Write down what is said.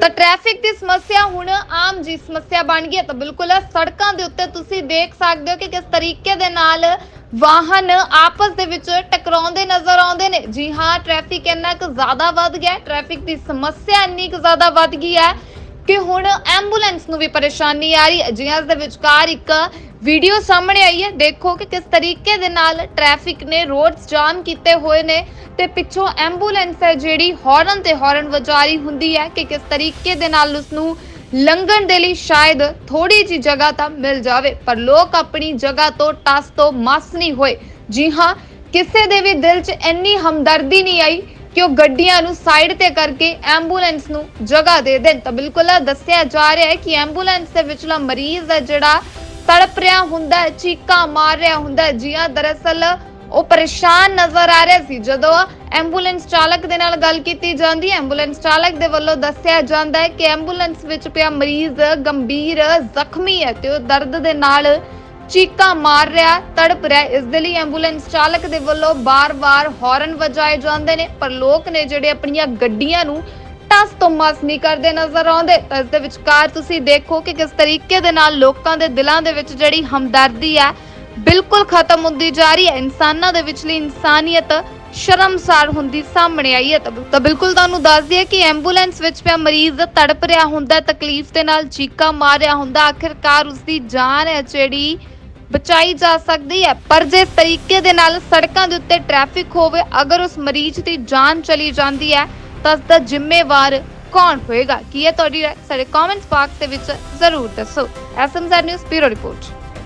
Traffic ਦੀ ਸਮੱਸਿਆ ਹੁਣ ਆਮ ਜੀ ਸਮੱਸਿਆ ਬਣ ਗਈ ਹੈ। ਤਾਂ ਬਿਲਕੁਲ ਸੜਕਾਂ ਦੇ ਉੱਤੇ ਤੁਸੀਂ ਦੇਖ ਸਕਦੇ ਹੋ ਕਿ ਕਿਸ ਤਰੀਕੇ ਦੇ ਨਾਲ ਵਾਹਨ ਆਪਸ ਦੇ ਵਿੱਚ ਟਕਰਾਉਂਦੇ ਨਜ਼ਰ ਆਉਂਦੇ ਨੇ। ਜੀ ਹਾਂ ਟ੍ਰੈਫਿਕ ਇੰਨਾ ਕੁ ਜ਼ਿਆਦਾ ਵੱਧ ਗਿਆ ਹੈ। ਟ੍ਰੈਫਿਕ ਦੀ ਸਮੱਸਿਆ ਇੰਨੀ ਕੁ ਜ਼ਿਆਦਾ ਵੱਧ ਗਈ ਹੈ ਕਿ ਹੁਣ ਐਂਬੂਲੈਂਸ ਨੂੰ ਵੀ ਪਰੇਸ਼ਾਨੀ ਆ ਰਹੀ ਹੈ। ਜੀ ਇਸ ਦੇ ਵਿਚਕਾਰ ਇੱਕ ਵੀਡੀਓ ਸਾਹਮਣੇ ਆਈ ਹੈ। ਦੇਖੋ ਕਿ ਕਿਸ ਤਰੀਕੇ ਦੇ ਨਾਲ ਟ੍ਰੈਫਿਕ ਨੇ ਰੋਡਸ ਜਾਮ ਕੀਤੇ ਹੋਏ ਨੇ ਤੇ ਪਿੱਛੋਂ ਐਂਬੂਲੈਂਸ ਹੈ ਜਿਹੜੀ ਹਾਰਨ ਤੇ ਹਾਰਨ ਵਜਾ ਹੁੰਦੀ ਹੈ ਕਿ ਕਿਸ ਤਰੀਕੇ ਦੇ ਨਾਲ ਉਸ ਨੂੰ ਲੰਘਣ ਦੇ ਲਈ ਸ਼ਾਇਦ ਥੋੜੀ ਜੀ ਜਗ੍ਹਾ ਤਾਂ ਮਿਲ ਜਾਵੇ, ਪਰ ਲੋਕ ਆਪਣੀ ਜਗ੍ਹਾ ਤੋਂ ਟਸ ਤੋਂ ਮਸ ਨਹੀਂ ਹੋਏ। ਜੀ ਹਾਂ, ਕਿਸੇ ਦੇ ਵੀ ਦਿਲ 'ਚ ਇੰਨੀ ਹਮਦਰਦੀ ਨਹੀਂ ਆਈ ਕਿ ਉਹ ਗੱਡੀਆਂ ਨੂੰ ਸਾਈਡ ਤੇ ਕਰਕੇ ਐਂਬੂਲੈਂਸ ਨੂੰ ਜਗ੍ਹਾ ਦੇ ਦੇਣ। ਤਾਂ ਬਿਲਕੁਲ ਦੱਸਿਆ ਜਾ ਰਿਹਾ ਹੈ ਕਿ ਐਂਬੂਲੈਂਸ ਦੇ ਵਿਚਲਾ ਮਰੀਜ਼ ਹੈ ਜਿਹੜਾ ਤੜਪ ਰਿਹਾ ਹੁੰਦਾ ਹੈ, ਚੀਕਾਂ ਮਾਰ ਰਿਹਾ ਹੁੰਦਾ ਹੈ। ਜੀ ਹਾਂ ਦਰਅਸਲ ਉਹ ਪਰੇਸ਼ਾਨ ਨਜ਼ਰ ਆ ਰਿਹਾ ਸੀ। ਜਦੋਂ ਐਂਬੂਲੈਂਸ ਚਾਲਕ ਦੇ ਨਾਲ ਗੱਲ ਕੀਤੀ ਜਾਂਦੀ ਹੈ, ਐਂਬੂਲੈਂਸ ਚਾਲਕ ਦੇ ਵੱਲੋਂ ਦੱਸਿਆ ਜਾਂਦਾ ਹੈ ਕਿ ਐਂਬੂਲੈਂਸ ਵਿੱਚ ਪਿਆ ਮਰੀਜ਼ ਗੰਭੀਰ ਜ਼ਖਮੀ ਹੈ ਤੇ ਉਹ ਦਰਦ ਦੇ ਨਾਲ ਚੀਕਾਂ ਮਾਰ ਰਿਹਾ, ਤੜਪ ਰਿਹਾ। ਇਸ ਦੇ ਲਈ ਐਂਬੂਲੈਂਸ ਚਾਲਕ ਦੇ ਵੱਲੋਂ ਬਾਰ-ਬਾਰ ਹਾਰਨ ਵਜਾਏ ਜਾਂਦੇ ਨੇ। ਪਰ ਲੋਕ ਨੇ ਜਿਹੜੇ ਆਪਣੀਆਂ ਗੱਡੀਆਂ ਨੂੰ ਟਸ ਤੋਂ ਮਸ ਨਹੀਂ ਕਰਦੇ ਨਜ਼ਰ ਆਉਂਦੇ। ਤਾਂ ਇਸ ਦੇ ਵਿਚਕਾਰ ਤੁਸੀਂ ਦੇਖੋ ਕਿ ਕਿਸ ਤਰੀਕੇ ਦੇ ਨਾਲ ਲੋਕਾਂ ਦੇ ਦਿਲਾਂ ਦੇ ਵਿੱਚ ਜਿਹੜੀ ਹਮਦਰਦੀ ਹੈ, ਬਿਲਕੁਲ ਖਤਮ ਹੁੰਦੀ ਜਾ ਰਹੀ ਹੈ। ਇਨਸਾਨਾਂ ਦੇ ਵਿਚਲੀ ਇਨਸਾਨੀਅਤ ਸ਼ਰਮਸਾਰ ਹੁੰਦੀ ਸਾਹਮਣੇ ਆਈ ਹੈ। ਤਾਂ ਬਿਲਕੁਲ ਤੁਹਾਨੂੰ ਦੱਸ ਦਈਏ ਕਿ ਐਂਬੂਲੈਂਸ ਵਿੱਚ ਪਿਆ ਮਰੀਜ਼ ਤੜਪ ਰਿਹਾ ਹੁੰਦਾ, ਤਕਲੀਫ ਦੇ ਨਾਲ ਚੀਕਾਂ ਮਾਰ ਰਿਹਾ ਹੁੰਦਾ। ਆਖਿਰਕਾਰ ਉਸ ਦੀ ਜਾਨ ਹੈ ਜਿਹੜੀ ਬਚਾਈ ਜਾ ਸਕਦੀ ਹੈ। ਪਰ ਜੇ ਤਰੀਕੇ ਦੇ ਨਾਲ ਸੜਕਾਂ ਦੇ ਉੱਤੇ ਟ੍ਰੈਫਿਕ ਹੋਵੇ, ਅਗਰ ਉਸ ਮਰੀਜ਼ ਦੀ ਜਾਨ ਚਲੀ ਜਾਂਦੀ ਹੈ ਤਾਂ ਉਸ ਦਾ ਜ਼ਿੰਮੇਵਾਰ ਕੌਣ ਹੋਏਗਾ? ਕੀ ਹੈ ਤੁਹਾਡੀ ਰਾਏ? ਸਾਡੇ ਕਮੈਂਟਸ ਬਾਕਸ ਦੇ ਵਿੱਚ ਜ਼ਰੂਰ ਦੱਸੋ। SMZ news bureau report.